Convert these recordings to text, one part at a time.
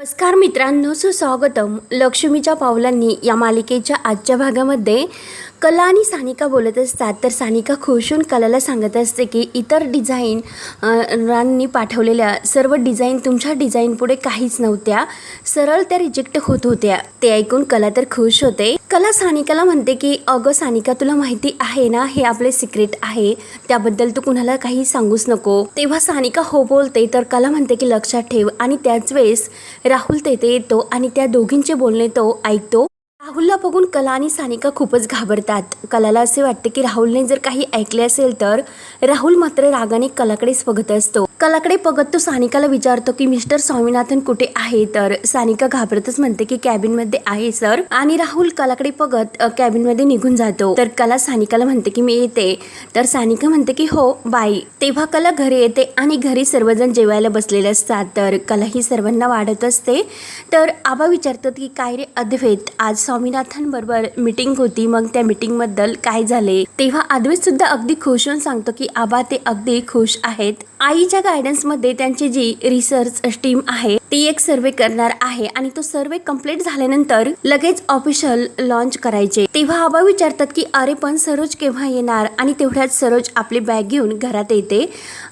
नमस्कार मित्रांनो सुस्वागतम. लक्ष्मीच्या पावलांनी या मालिकेच्या आजच्या भागामध्ये कला आणि सानिका बोलत असतात. तर सानिका खुश होऊन कलाला सांगत असते की इतर डिझाईन रांनी पाठवलेल्या सर्व डिझाईन तुमच्या डिझाईन पुढे काहीच नव्हत्या. सरळ त्या रिजेक्ट होत होत्या. ते ऐकून कला तर खुश होते. कला सानिकाला म्हणते की अगं सानिका तुला माहिती आहे ना हे आपले सिक्रेट आहे. त्याबद्दल तू कुणाला काही सांगूच नको. तेव्हा सानिका हो बोलते तर कला म्हणते की लक्षात ठेव. आणि त्याच वेळेस राहुल तेथे येतो आणि त्या दोघींचे बोलणे तो ऐकतो. राहुलला बघून कला आणि सानिका खूपच घाबरतात. कलाला असे वाटते की राहुलने जर काही ऐकले असेल तर राहुल मात्र रागाने कलाकडेच बघत असतो. कलाकडे बघत तो सानिकाला विचारतो की मिस्टर स्वामीनाथन कुठे आहे? तर सानिका घाबरतच म्हणते की कॅबिनमध्ये आहे सर. आणि राहुल कलाकडे बघत कॅबिनमध्ये निघून जातो. तर कला सानिकाला म्हणते की मी येते. तर सानिका म्हणते की हो बाई. तेव्हा कला घरी येते आणि घरी सर्वजण जेवायला बसलेले असतात. तर कला ही सर्वांना वाढत असते. तर आबा विचारतात की काय रे अद्वैत आज स्वामीनाथांबरोबर मीटिंग होती. मग त्या मीटिंगबद्दल काय झाले? तेव्हा आदवेत सुद्धा अगदी खुश होऊन सांगतो की आबा ते अगदी खुश आहेत. आईच्या गायडन्समध्ये त्यांची जी रिसर्च टीम आहे ती एक सर्वे करणार आहे आणि तो सर्वे कंप्लीट झाल्यानंतर लगेच ऑफिशियल लॉन्च करायचे. तेव्हा आबा विचारतात की अरे पण सरोज केव्हा येणार? आणि तेवढ्यात सरोज आपली बॅग घेऊन घरात येते.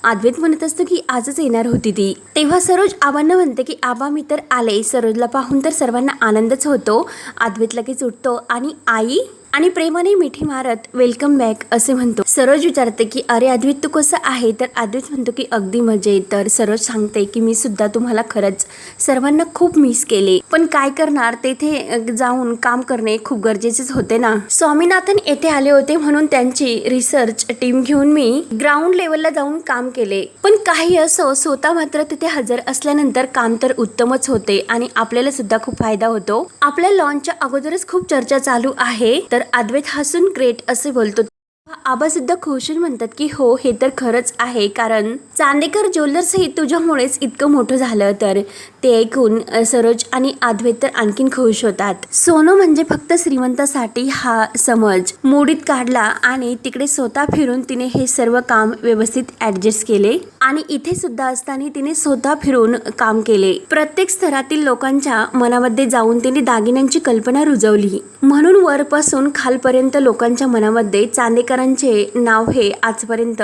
अद्वैत म्हणत असतो की आजच येणार होती ती. तेव्हा सरोज आबांना म्हणते की आबा मी तर आले. सरोजला पाहून तर सर्वांना आनंदच होतो. अद्वैत लगेच उठतो आणि आई आणि प्रेमाने मिठी मारत वेलकम बॅक असे म्हणतो. सरोज विचारते की अरे अद्वित तू कसं आहे? तर अद्वित म्हणतो की अगदी मजे तर सरोज सांगते की मी सुद्धा तुम्हाला खरंच सर्वांना खूप मिस केले. पण काय करणार? तेथे जाऊन काम करणे खूप गरजेचेच होते ना. स्वामीनाथन येथे आले होते म्हणून त्यांची रिसर्च टीम घेऊन मी ग्राउंड लेवलला जाऊन काम केले. पण काही असो स्वतः मात्र तिथे हजर असल्यानंतर काम तर उत्तमच होते आणि आपल्याला सुद्धा खूप फायदा होतो. आपल्या लॉन्चच्या अगोदरच खूप चर्चा चालू आहे. तर अद्वैत हसून ग्रेट असे बोलतो. आबा सुद्धा म्हणतात की हो हे तर खरंच आहे. कारण चांदेकर ज्वेलर्स हे तुझ्यामुळेच इतकं मोठं झालं तर ते ऐकून सरोज आणि आद्वेत तर आणखीन खुश होतात. सोनं म्हणजे फक्त श्रीमंतासाठी हा समज. मोडीत काढला आणि तिकडे स्वतः फिरून तिने हे सर्व काम व्यवस्थित ऍडजस्ट केले आणि इथे सुद्धा असताना तिने स्वतः फिरून काम केले. प्रत्येक स्तरातील लोकांच्या मनामध्ये जाऊन तिने दागिन्यांची कल्पना रुजवली. म्हणून वरपासून खालपर्यंत लोकांच्या मनामध्ये चांदेकर कलाकारांचे नाव हे आजपर्यंत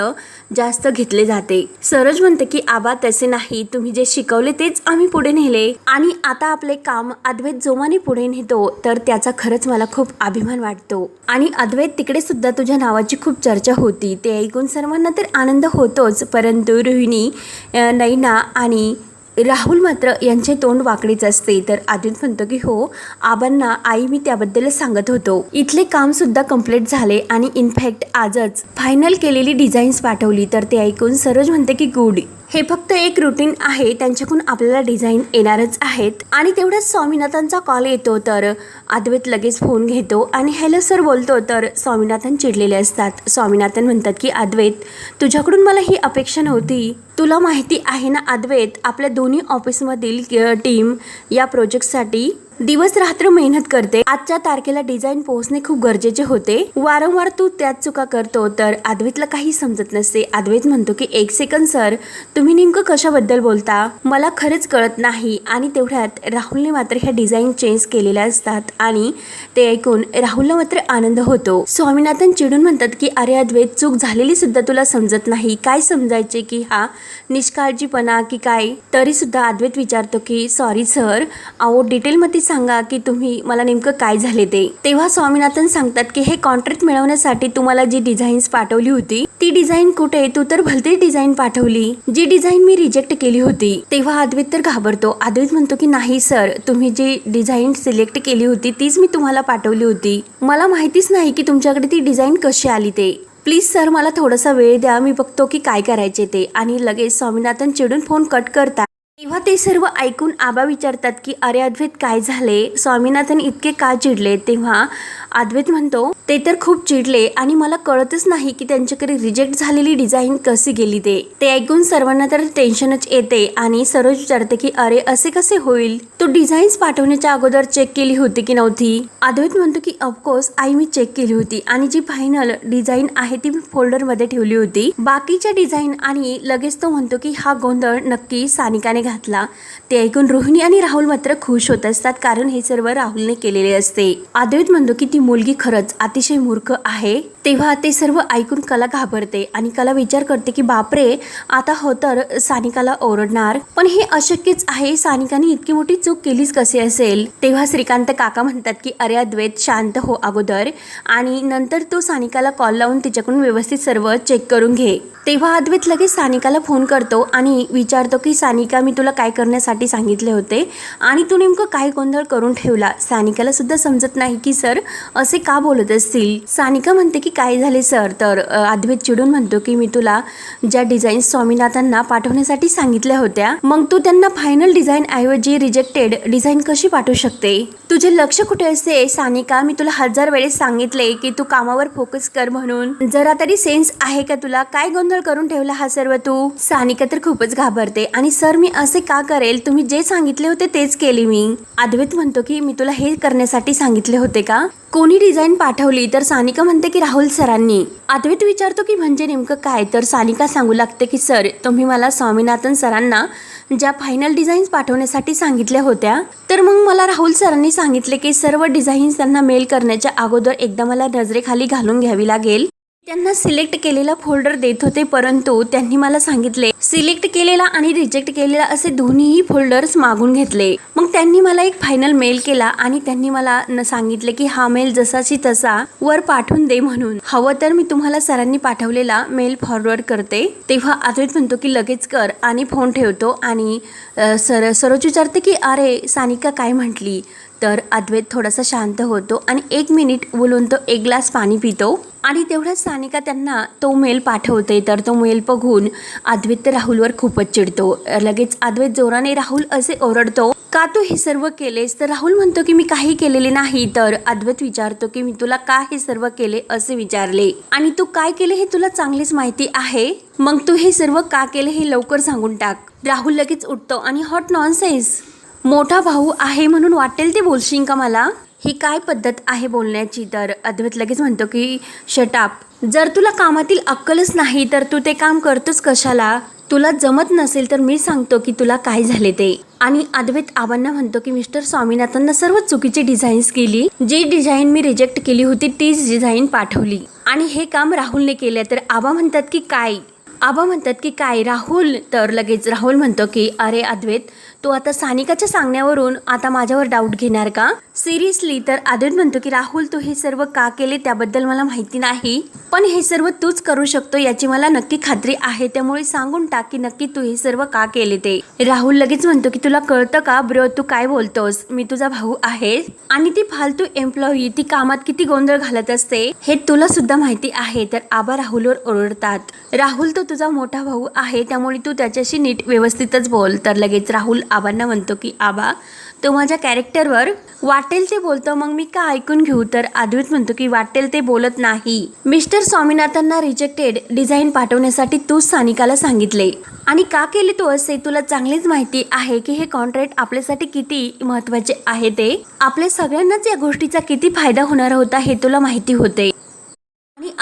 जास्त घेतले जाते. सरोज म्हणते की आबा तसे नाही. तुम्ही जे शिकवले तेच आम्ही पुढे नेले. आणि आता आपले काम अद्वैत जोमाने पुढे नेतो तर त्याचा खरंच मला खूप अभिमान वाटतो. आणि अद्वैत तिकडे सुद्धा तुझ्या नावाची खूप चर्चा होती. ते ऐकून सर्वांना तर आनंद होतोच. परंतु रोहिणी नैना आणि राहुल मात्र यांचे तोंड वाकडीच असते. तर आदित म्हणतो की हो आबांना आई मी त्याबद्दलच सांगत होतो. इथले काम सुद्धा कंप्लीट झाले आणि इनफॅक्ट आजच फायनल केलेली डिझाईन्स पाठवली. तर ते ऐकून सरोज म्हणते की गुड. हे फक्त एक रुटीन आहे. त्यांच्याकडून आपल्याला डिझाईन येणारच आहेत. आणि तेवढ्याच स्वामीनाथांचा कॉल येतो. तर अद्वैत लगेच फोन घेतो आणि हॅलो सर बोलतो. तर स्वामीनाथन चिडलेले असतात. स्वामीनाथन म्हणतात की अद्वैत तुझ्याकडून मला ही अपेक्षा नव्हती. तुला माहिती आहे ना अद्वैत? आपल्या दोन्ही ऑफिसमधील टीम या प्रोजेक्टसाठी दिवस रात्र मेहनत करते. आजच्या तारखेला डिझाईन पोहोचणे खूप गरजेचे होते. वारंवार तू त्याच चुका करतो तर अद्वैतला काही समजत नसते. अद्वैत म्हणतो की एक सेकंद सर तुम्ही नेमकं कशाबद्दल बोलता? मला खरंच कळत नाही. आणि तेवढ्यात राहुलने मात्र ह्या डिझाईन चेंज केलेल्या असतात आणि ते ऐकून राहुलला मात्र आनंद होतो. स्वामीनाथन चिडून म्हणतात की अरे अद्वैत चूक झालेली सुद्धा तुला समजत नाही. काय समजायचे की हा निष्काळजीपणा की काय? तरी सुद्धा अद्वैत विचारतो की सॉरी सर अहो डिटेलमध्ये सांगा की तुम्ही मला नेमकं काय झाले ते. तेव्हा स्वामीनाथन सांगतात की हे कॉन्ट्रॅक्ट मिळवण्यासाठी तुम्हाला जी डिझाईन्स पाठवली होती ती डिझाईन कुठे? तू तर भलती डिझाईन पाठवली. जी डिझाईन मी रिजेक्ट केली होती. तेव्हा अद्वैत तर घाबरतो. अद्वैत म्हणतो की नाही सर तुम्ही जी डिझाईन सिलेक्ट केली होती तीच मी तुम्हाला पाठवली होती. मला माहितीच नाही की तुमच्याकडे ती डिझाईन कशी आली ते. प्लीज सर मला थोडासा वेळ द्या. मी बघतो की काय करायचे ते. आणि लगेच स्वामीनाथन चिडून फोन कट करतात. तेव्हा ते सर्व ऐकून आबा विचारतात की अरे अद्वैत काय झाले? स्वामीनाथन इतके का चिडले? तेव्हा अद्वैत म्हणतो ते तर खूप चिडले आणि मला कळतच नाही की त्यांच्याकडे रिजेक्ट झालेली डिझाईन कशी गेली ते. ते ऐकून सर्वांना तर टेन्शनच येते आणि सरोज विचारते की अरे असे कसे होईल? तू डिझाईन्स पाठवण्याच्या अगोदर चेक केली होती की नव्हती? अद्वैत म्हणतो की ऑफकोर्स आई मी चेक केली होती आणि जी फायनल डिझाईन आहे ती मी फोल्डरमध्ये ठेवली होती. बाकीच्या डिझाईन आणि लगेच तो म्हणतो की हा गोंधळ नक्की सानिकाने घातला. ते ऐकून रोहिणी आणि राहुल मात्र खुश होत असतात कारण हे सर्व राहुलने केलेले असते. अद्वैत म्हणतो की ती मुलगी खरंच अतिशय मूर्ख आहे. तेव्हा ते सर्व ऐकून कला घाबरते आणि कला विचार करते की बापरे आता हो तर सानिकाला ओरडणार. पण हे अशक्यच आहे. सानिकाने इतकी मोठी चूक केलीच कसे असेल? तेव्हा श्रीकांत काका म्हणतात की अरे अद्वैत शांत हो अगोदर आणि नंतर तू सानिकाला कॉल लावून तिच्याकडून व्यवस्थित सर्व चेक करून घे. तेव्हा अद्वैत लगेच सानिकाला फोन करतो आणि विचारतो की सानिका मी तुला काय करण्यासाठी सांगितले होते आणि तू नेमकं काय गोंधळ करून ठेवला? सानिकाला सुद्धा समजत नाही की सर असे का बोलत असतील? सानिका म्हणते की काय झाले सर? तर अ, अद्वैत चिडून म्हणतो की मी तुला ज्या डिझाईन स्वामीनाथांना पाठवण्यासाठी सांगितल्या होत्या मग तू त्यांना फायनल डिझाईन ऐवजी रिजेक्टेड डिझाईन कशी पाठवू शकते? तुझे लक्ष कुठे असते सानिका मी तुला हजार वेळेस सांगितले की तू कामावर फोकस कर म्हणून. जरा तरी सेन्स आहे का तुला? काय गोंधळ करून ठेवला हा सर्व तू? सानिका तर खूपच घाबरते आणि सर मी असे का करेल? तुम्ही जे सांगितले होते तेच केले मी. अद्वैत म्हणतो की मी तुला हे करण्यासाठी सांगितले होते का? कोणी डिझाईन पाठवली तर सानिका म्हणते की राहुल सरांनी. अद्वैत विचारतो की म्हणजे नेमकं काय? तर सानिका सांगू लागते की सर तुम्ही मला स्वामीनाथन सरांना ज्या फायनल डिझाईन्स पाठवण्यासाठी सांगितल्या होत्या तर मग मला राहुल सरांनी सांगितले की सर्व डिझाईन्स त्यांना मेल करण्याच्या अगोदर एकदा मला नजरेखाली घालून घ्यावी लागेल. त्यांना सिलेक्ट केलेला फोल्डर देत होते परंतु त्यांनी मला सांगितले सिलेक्ट केलेला आणि रिजेक्ट केलेला असे दोन्हीही फोल्डर्स मागून घेतले. मग त्यांनी मला एक फायनल मेल केला आणि त्यांनी मला न सांगितले की हा मेल जसाची तसा वर पाठवून दे म्हणून. हवं तर मी तुम्हाला सरांनी पाठवलेला मेल फॉरवर्ड करते. तेव्हा अद्वैत म्हणतो की लगेच कर आणि फोन ठेवतो आणि सर सरोज विचारते की अरे सानिका काय म्हटली? तर अद्वैत थोडासा शांत होतो आणि एक मिनिट बोलून तो एक ग्लास पाणी पितो. आणि तेवढ्याच सानिका त्यांना तो मेल पाठवते तर तो मेल बघून अद्वैत राहुलवर खूपच चिडतो. लगेच अद्वैत जोराने राहुल असे ओरडतो का तू हे सर्व केलेस? तर राहुल म्हणतो की मी काही केलेले नाही. तर अद्वैत विचारतो की मी तुला का हे सर्व केले? असे विचारले. आणि तू काय केले हे तुला चांगलीच माहिती आहे? मग तू हे सर्व का केले हे लवकर सांगून टाक. राहुल लगेच उठतो आणि हॉट नॉनसेन्स. मोठा भाऊ आहे म्हणून वाटेल ते बोलशील का मला? ही काय पद्धत आहे बोलण्याची? तर अद्वैत लगेच म्हणतो की शटाप जर तुला कामातील अक्कलच नाही तर तू ते काम करतोस कशाला? तुला जमत नसेल तर मी सांगतो की तुला काय झाले ते. आणि अद्वैत आबांना म्हणतो की मिस्टर स्वामीनाथांना सर्व चुकीची डिझाईन्स केली. जी डिझाईन मी रिजेक्ट केली होती तीच डिझाईन पाठवली. आणि हे काम राहुलने केले तर आबा म्हणतात की काय? आबा म्हणतात की काय राहुल? तर लगेच राहुल म्हणतो की अरे अद्वैत तू आता सानिकाच्या सांगण्यावरून आता माझ्यावर डाऊट घेणार का? सिरियसली तर अद्वैत म्हणतो की राहुल तू हे सर्व का केले त्याबद्दल मला माहिती नाही. पण हे सर्व तूच करू शकतो याची मला नक्की खात्री आहे. त्यामुळे सांगून टाक की नक्की तू हे सर्व का केले ते. राहुल लगेच म्हणतो की तुला कळतं का ब्रो तू काय बोलतोस? मी तुझा भाऊ आहे. आणि ती फालतू एम्प्लॉई ती कामात किती गोंधळ घालत असते हे तुला सुद्धा माहिती आहे. तर आबा राहुलवर ओरडतात. राहुल तो तुझा मोठा भाऊ आहे त्यामुळे तू त्याच्याशी नीट व्यवस्थितच बोल. तर लगेच राहुल आबांना म्हणतो की आबा तो माझ्या कॅरेक्टरवर वाटेल ते बोलतो मग मी का ऐकून घेऊ? तर अद्वैत म्हणतो की वाटेल ते बोलत नाही. मिस्टर स्वामीनाथांना रिजेक्टेड डिझाईन पाठवण्यासाठी तूच सानिकाला सांगितले. आणि का केले तू असे? तुला चांगलीच माहिती आहे की हे कॉन्ट्रॅक्ट आपल्यासाठी किती महत्त्वाचे आहे ते. आपल्या सगळ्यांनाच या गोष्टीचा किती फायदा होणार होता हे तुला माहिती होते.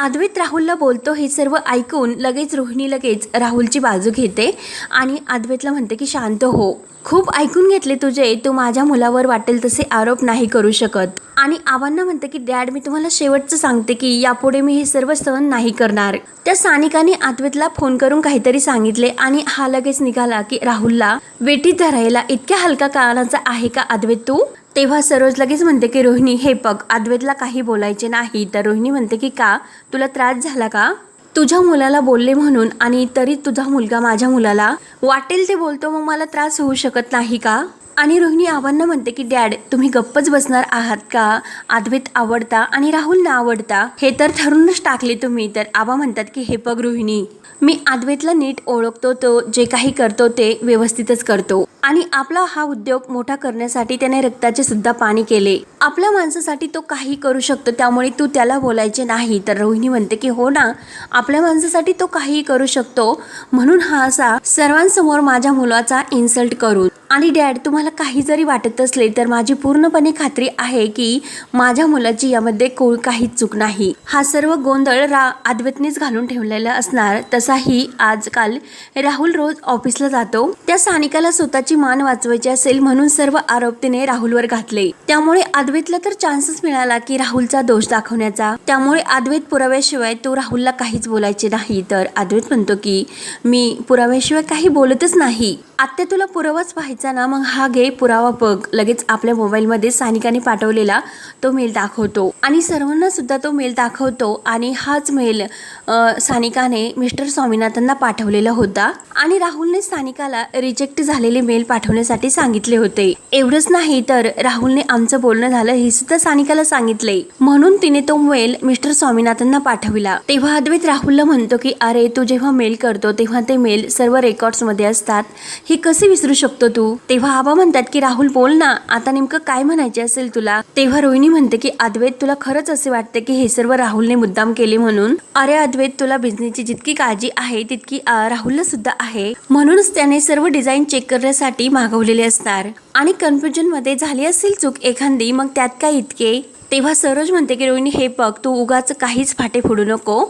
अद्वैत राहुलला बोलतो हे सर्व ऐकून लगेच रोहिणी लगेच राहुलची बाजू घेते आणि अद्वैतला म्हणते की शांत हो. खूप ऐकून घेतले तुझे. तू माझ्या मुलावर वाटेल तसे आरोप नाही करू शकत. आणि आव्हांना म्हणते की डॅड मी तुम्हाला शेवटचं सांगते की यापुढे मी हे सर्व सहन नाही करणार. त्या सानिकाने अद्वैतला फोन करून काहीतरी सांगितले आणि हा लगेच निघाला की राहुलला वेटीत धरायला इतक्या हलका कानाचा आहे का अद्वैत तू? तेव्हा सरोज लगेच म्हणते की रोहिणी हे बघ अद्वैतला काही बोलायचे नाही. तर रोहिणी म्हणते की का? तुला त्रास झाला का? तुझ्या मुलाला बोलले म्हणून आणि तरी तुझा मुलगा माझ्या मुलाला वाटेल ते बोलतो मग मला त्रास होऊ शकत नाही का? आणि रोहिणी आबांना म्हणते की डॅड तुम्ही गप्पच बसणार आहात का? अद्वैत आवडता आणि राहुल ना आवडता? हे तर ठरूनच टाकले तुम्ही. तर आबा म्हणतात की हे बघ रोहिणी मी अद्वैतला नीट ओळखतो तो जे काही करतो ते व्यवस्थितच करतो. आणि आपला हा उद्योग मोठा करण्यासाठी त्याने रक्ताचे सुद्धा पाणी केले. आपल्या माणसासाठी तो काही करू शकतो त्यामुळे तू त्याला बोलायचे नाही. तर रोहिणी म्हणते की हो ना आपल्या माणसासाठी तो काहीही करू शकतो. म्हणून हा असा सर्वांसमोर माझ्या मुलाचा इन्सल्ट करून. आणि डॅड तुम्हाला काही जरी वाटत असले तर माझी पूर्णपणे खात्री आहे की माझ्या मुलाची यामध्ये कोळ काहीच चूक नाही. हा सर्व गोंधळ रा अद्वैतनेच घालून ठेवलेला असणार तसाही आजकाल राहुल रोज ऑफिसला जातो. त्या सानिकाला स्वतःची मान वाचवायची असेल म्हणून सर्व आरोप तिने राहुलवर घातले. त्यामुळे अद्वैतला तर चान्सच मिळाला की राहुलचा दोष दाखवण्याचा. त्यामुळे अद्वैत पुराव्याशिवाय तो राहुलला काहीच बोलायचे नाही. तर अद्वैत म्हणतो की मी पुराव्याशिवाय काही बोलतच नाही. आत्ते तुला पुरावाच पाहायचा ना मग हा घे पुरावा बघ. लगेच आपल्या मोबाईलमध्ये सानिकाने पाठवलेला तो मेल दाखवतो. आणि सर्वांना सुद्धा तो मेल दाखवतो आणि हाच मेल सानिकाने मिस्टर स्वामीनाथांना पाठवलेला होता आणि राहुलने सानिकाला रिजेक्ट झालेले मेल पाठवण्यासाठी सांगितले होते. एवढंच नाही तर राहुलने आमचं बोलणं झालं हे सुद्धा सानिकाला सांगितले. म्हणून तिने तो मेल मिस्टर स्वामीनाथांना पाठविला. तेव्हा अद्वैत राहुलला म्हणतो की अरे तू जेव्हा मेल करतो तेव्हा ते मेल सर्व रेकॉर्ड्समध्ये असतात. हे कसे विसरू शकतो तू? तेव्हा आबा म्हणतात की राहुल बोल ना. आता नेमकं काय म्हणायचे असेल तुला? तेव्हा रोहिणी म्हणते की अद्वैत तुला खरंच असे वाटते की हे सर्व राहुलने मुद्दाम केले म्हणून? अरे अद्वैत तुला बिझनेसची जितकी काळजी आहे तितकी राहुलला सुद्धा आहे. म्हणूनच त्याने सर्व डिझाईन चेक करण्यासाठी मागवलेले असणार. आणि कन्फ्युजनमध्ये झाली असेल चूक एखादी मग त्यात काय इतके? तेव्हा सरोज म्हणते की रोहिणी हे बघ तू उगाच काहीच फाटे फोडू नको.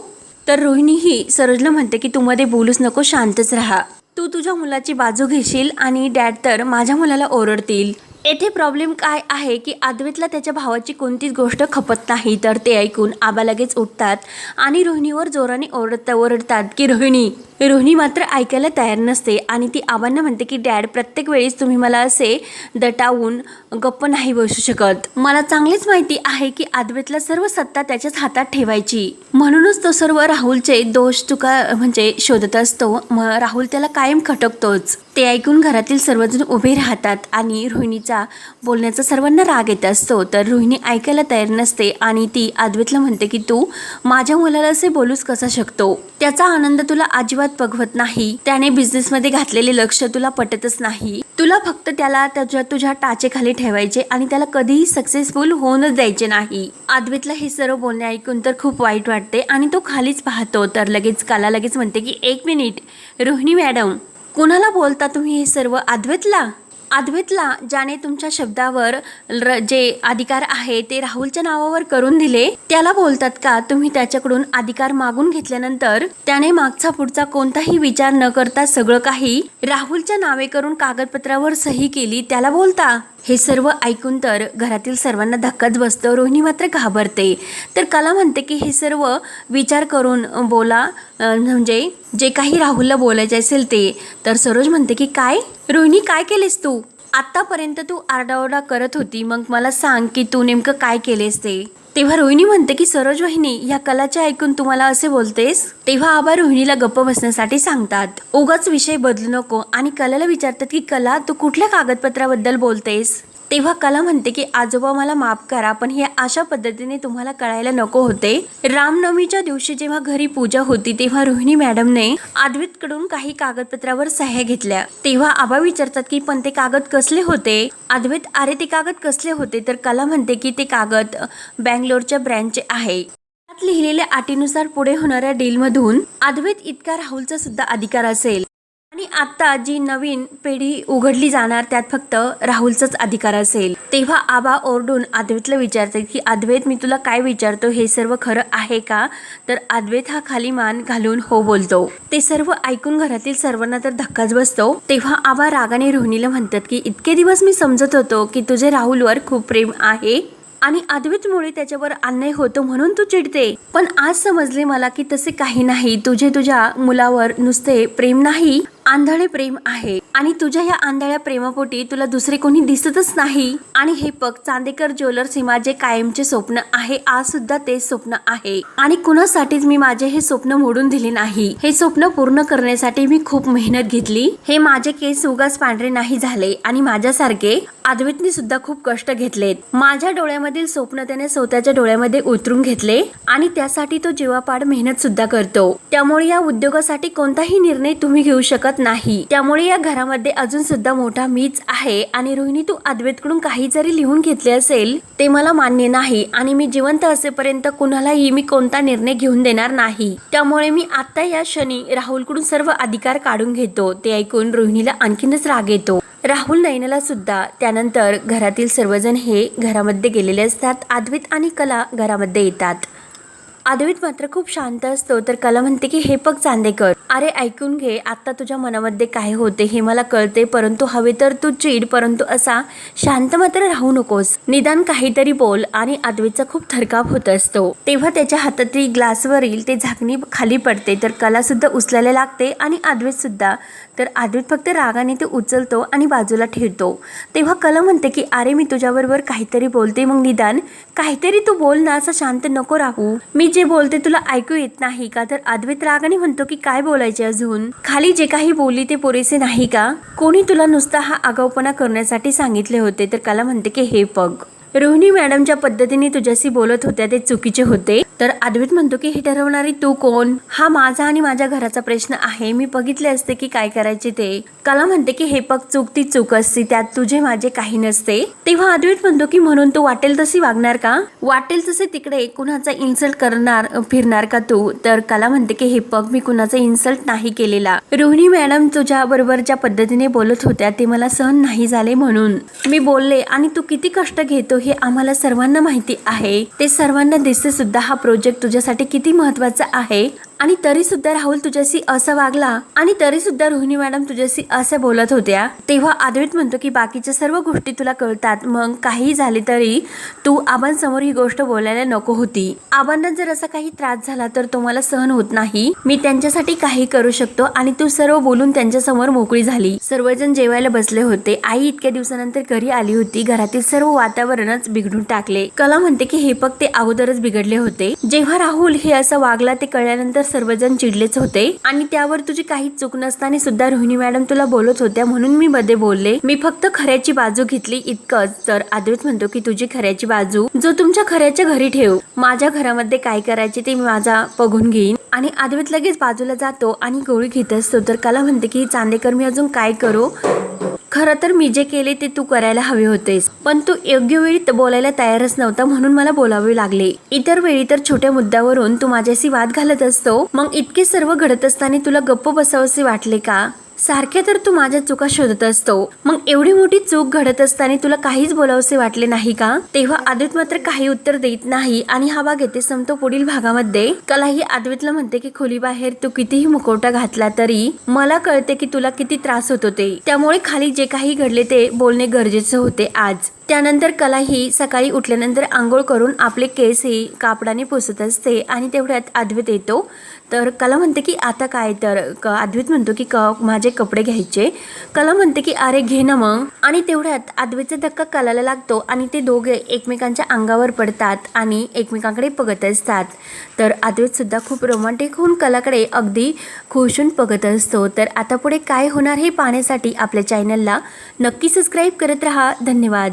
तर रोहिणी ही सरोजला म्हणते की तू मध्ये बोलूच नको शांतच राहा. तू तुझ्या मुलाची बाजू घेशील आणि डॅड तर माझ्या मुलाला ओरडतील. येथे प्रॉब्लेम काय आहे की अद्वैतला त्याच्या भावाची कोणतीच गोष्ट खपत नाही. तर ते ऐकून आबा लगेच उठतात आणि रोहिणीवर जोराने ओरडता ओरडतात की रोहिणी रोहिणी मात्र ऐकायला तयार नसते आणि ती आबांना म्हणते की डॅड प्रत्येक वेळेस तुम्ही मला असे दटावून गप्प नाही बसू शकत. मला चांगलीच माहिती आहे की आदवेतला सर्व सत्ता त्याच्याच हातात ठेवायची. म्हणूनच तो सर्व राहुलचे दोष चुका म्हणजे शोधत असतो. मग राहुल त्याला कायम खटकतोच. ते ऐकून घरातील सर्वजण उभे राहतात आणि रोहिणीचा बोलण्याचा सर्वांना राग येत असतो. तर रोहिणी ऐकायला तयार नसते आणि ती अद्वैतला म्हणते की तू माझ्या मुलाला असे बोलूच कसा शकतो? त्याचा आनंद तुला अजिबात बघवत नाही. त्याने बिझनेसमध्ये घातलेले लक्ष तुला पटतच नाही. तुला फक्त त्याला त्याच्या तुझ्या टाचेखाली ठेवायचे आणि त्याला कधीही सक्सेसफुल होऊनच द्यायचे नाही. आदवेतला हे सर्व बोलणे ऐकून तर खूप वाईट वाटते आणि तो खालीच पाहतो. तर लगेच काला लगेच म्हणते की एक मिनिट रोहिणी मॅडम कुणाला बोलता तुम्ही हे सर्व आदवेतला? अद्वैतला ज्याने तुमच्या शब्दावर र जे अधिकार आहे ते राहुलच्या नावावर करून दिले त्याला बोलतात का? तुम्ही त्याच्याकडून अधिकार मागून घेतल्यानंतर त्याने मागचा पुढचा कोणताही विचार न करता सगळं काही राहुलच्या नावे करून कागदपत्रावर सही केली त्याला बोलता? हे सर्व ऐकून तर घरातील सर्वांना धक्काच बसतो. रोहिणी मात्र घाबरते. तर कला म्हणते की हे सर्व विचार करून बोला. म्हणजे जे काही राहुलला बोलायचे असेल ते. तर सरोज म्हणते की काय? रोहिणी काय केलेस तू? आत्तापर्यंत तू आरडाओरडा करत होती. मग मला सांग की तू नेमकं काय केलेस ते? तेव्हा रोहिणी म्हणते की सरोज वहिनी या कलाचे ऐकून तुम्हाला असे बोलतेस? तेव्हा आबा रोहिणीला गप्प बसण्यासाठी सांगतात. उगाच विषय बदलू नको आणि कलाला विचारतात की कला तू कुठल्या कागदपत्राबद्दल बोलतेस? तेव्हा कला म्हणते की आजोबा मला माफ करा पण हे अशा पद्धतीने तुम्हाला कळायला नको होते. रामनवमीच्या दिवशी जेव्हा घरी पूजा होती तेव्हा रोहिणी मॅडमने कडून काही कागदपत्रावर सह्या घेतल्या. तेव्हा आबा विचारतात की पण ते कागद कसले होते? अद्वैत अरे ते कागद कसले होते? तर कला म्हणते की ते कागद बँगलोरच्या ब्रँचचे आहे. त्यात लिहिलेल्या अटीनुसार पुढे होणाऱ्या डीलमधून अद्वैत इतका राहुलचा सुद्धा अधिकार असेल. आणि आता जी नवीन पिढी उघडली जाणार त्यात फक्त राहुलचाच अधिकार असेल. तेव्हा आबा ओरडून अद्वैतला विचारते की अद्वैत मी तुला काय विचारतो? हे सर्व खरं आहे का? तर अद्वैत हा खाली मान घालून हो बोलतो. ते सर्व ऐकून घरातील सर्वांना तर धक्काच बसतो. तेव्हा आबा रागाने रोहिणीला म्हणतात की इतके दिवस मी समजत होतो की तुझे राहुलवर खूप प्रेम आहे आणि अद्वैतमुळे त्याच्यावर अन्याय होतो म्हणून तू चिडते. पण आज समजले मला की तसे काही नाही. तुझे तुझ्या मुलावर नुसते प्रेम नाही. आंधळे प्रेम आहे. आणि तुझ्या या आंधळ्या प्रेमापोटी तुला दुसरे कोणी दिसतच नाही. आणि हे पग चांदेकर ज्वेलर्स हे माझे कायमचे स्वप्न आहे. आज सुद्धा ते स्वप्न आहे. आणि कुणासाठीच मी माझे हे स्वप्न मोडून दिले नाही. हे स्वप्न पूर्ण करण्यासाठी मी खूप मेहनत घेतली. हे माझे केस उगाच पांढरे नाही झाले. आणि माझ्यासारखे अद्वैतने सुद्धा खूप कष्ट घेतलेत. माझ्या डोळ्यामधील स्वप्न त्याने स्वतःच्या डोळ्यामध्ये उतरून घेतले. आणि त्यासाठी तो जीवापाड मेहनत सुद्धा करतो. त्यामुळे या उद्योगासाठी कोणताही निर्णय तुम्ही घेऊ शकत नाही. त्यामुळे या घरामध्ये अजून सुद्धा मोठा मीच आहे. आणि रोहिणी तू अद्वैतकडून काही जरी लिहून घेतले असेल ते मला मान्य नाही. आणि मी जिवंत असेपर्यंत कुणालाही मी कोणता निर्णय घेऊन देणार नाही. त्यामुळे मी आता या क्षणी राहुलकडून सर्व अधिकार काढून घेतो. ते ऐकून रोहिणीला आणखीनच राग येतो. राहुल नयनाला सुद्धा. त्यानंतर घरातील सर्वजण हे घरामध्ये गेलेले असतात. अद्वैत आणि कला घरामध्ये येतात. अद्वैत मात्र खूप शांत असतो. तर कला म्हणते की हे बघ चांदेकर अरे ऐकून घे आता तुझ्या मनामध्ये काय होते हे मला कळते परंतु हवे तर तू चिड परंतु असा शांत मात्र राहू नकोस. निदान काहीतरी बोल आणि अद्वैतचा खूप थरकाप होत असतो. तेव्हा त्याच्या हातातील ग्लासवरील ते झाकणी खाली पडते तर कला सुद्धा उचलायला लागते आणि अद्वैत सुद्धा तर अद्वैत फक्त रागाने ते उचलतो आणि बाजूला ठेवतो. तेव्हा कला म्हणते की अरे मी तुझ्याबरोबर काहीतरी बोलते मग निदान काहीतरी तू बोल ना असं शांत नको राहू. मी जे बोलते तुला ऐकू येत नाही का तर अद्वैत रागाने म्हणतो की काय बोलायचे अजून? खाली जे काही बोलली ते पुरेसे नाही का? कोणी तुला नुसता हा आगाऊपणा करण्यासाठी सांगितले होते तर कला म्हणते की हे पग रोहिणी मॅडम ज्या पद्धतीने तुझ्याशी बोलत होत्या ते चुकीचे होते. तर अद्वैत म्हणतो की हे ठरवणारी तू कोण? हा माझा आणि माझ्या घराचा प्रश्न आहे. मी बघितले असते की काय करायचे ते. कला म्हणते की हे पग चूक ती चूक असते त्यात तुझे माझे काही नसते. तेव्हा अद्वैत म्हणतो की म्हणून तू वाटेल तशी वागणार का? वाटेल तसे तिकडे कुणाचा इन्सल्ट करणार फिरणार का तू? तर कला म्हणते की हे पग मी कुणाचा इन्सल्ट नाही केलेला. रोहिणी मॅडम तुझ्या बरोबर ज्या पद्धतीने बोलत होत्या ते मला सहन नाही झाले म्हणून. मी बोलले आणि तू किती कष्ट घेतो हे आम्हाला सर्वांना माहिती आहे. ते सर्वांना दिसते सुद्धा हा प्रोजेक्ट तुझ्यासाठी किती महत्त्वाचा आहे. आणि तरी सुद्धा राहुल तुझ्याशी असं वागला आणि तरी सुद्धा रोहिणी मॅडम तुझ्याशी असं बोलत होत्या तेव्हा अद्वैत म्हणतो की बाकीच्या सर्व गोष्टी तुला कळतात मग काही झाले तरी तू आबांसमोर ही गोष्ट बोलायला नको होती. आबांना जर असा काही त्रास झाला तर तुम्हाला सहन होत नाही. मी त्यांच्यासाठी काही करू शकतो आणि तू सर्व बोलून त्यांच्यासमोर मोकळी झाली. सर्वजण जेवायला बसले होते. आई इतक्या दिवसानंतर घरी आली होती. घरातील सर्व वातावरणच बिघडून टाकले. कला म्हणते की हे पग ते अगोदरच बिघडले होते. जेव्हा राहुल हे असं वागला ते कळल्यानंतर सर्वजण चिडलेच होते. आणि त्यावर तुझी काही चूक नसताना सुद्धा रोहिणी मॅडम तुला बोलत होत्या म्हणून मी मध्ये बोलले. मी फक्त खऱ्याची बाजू घेतली इतकंच तर अद्वैत म्हणतो की तुझी खऱ्याची बाजू जो तुमच्या खऱ्याच्या घरी ठेव. माझ्या घरामध्ये काय करायचे ते मी माझा बघून घेईन. आणि अद्वैत लगेच बाजूला जातो आणि गोळी घेत असतो तर कला म्हणते की चांदेकर मी अजून काय करू? खरं तर मी जे केले ते तू करायला हवे होतेस. पण तू योग्य वेळी बोलायला तयारच नव्हता म्हणून मला बोलावे लागले. इतर वेळी तर छोट्या मुद्द्यावरून तू माझ्याशी वाद घालत असतो. मग इतके सर्व घडत असताना तुला गप्प बसावसे वाटले का? सारख्या तर तू माझ्या चुका शोधत असतो. मग एवढी मोठी चूक घडत असताना तुला काहीच बोलावसे वाटले नाही का? तेव्हा आदित मात्र काही उत्तर देत नाही आणि हा भाग येथे संपतो पुढील भागामध्ये. कलाही आद्वितला म्हणते की खोलीबाहेर तू कितीही मुखवटा घातला तरी मला कळते की तुला किती त्रास होत होते. त्यामुळे खाली जे काही घडले ते बोलणे गरजेचे होते आज. त्यानंतर कला ही सकाळी उठल्यानंतर आंघोळ करून आपले केस ही कापडाने पुसत असते आणि तेवढ्यात अद्वैत येतो. तर कला म्हणते की आता काय तर क अद्वैत म्हणतो की क माझे कपडे घ्यायचे. कला म्हणते की अरे घे ना मग. आणि तेवढ्यात अद्वैतचा धक्का कलाला लागतो आणि ते दोघे एकमेकांच्या अंगावर पडतात आणि एकमेकांकडे बघत असतात. तर अद्वितसुद्धा खूप रोमांटिक होऊन कलाकडे अगदी खुशून बघत असतो. तर आता पुढे काय होणार हे पाहण्यासाठी आपल्या चॅनलला नक्की सबस्क्राईब करत राहा. धन्यवाद.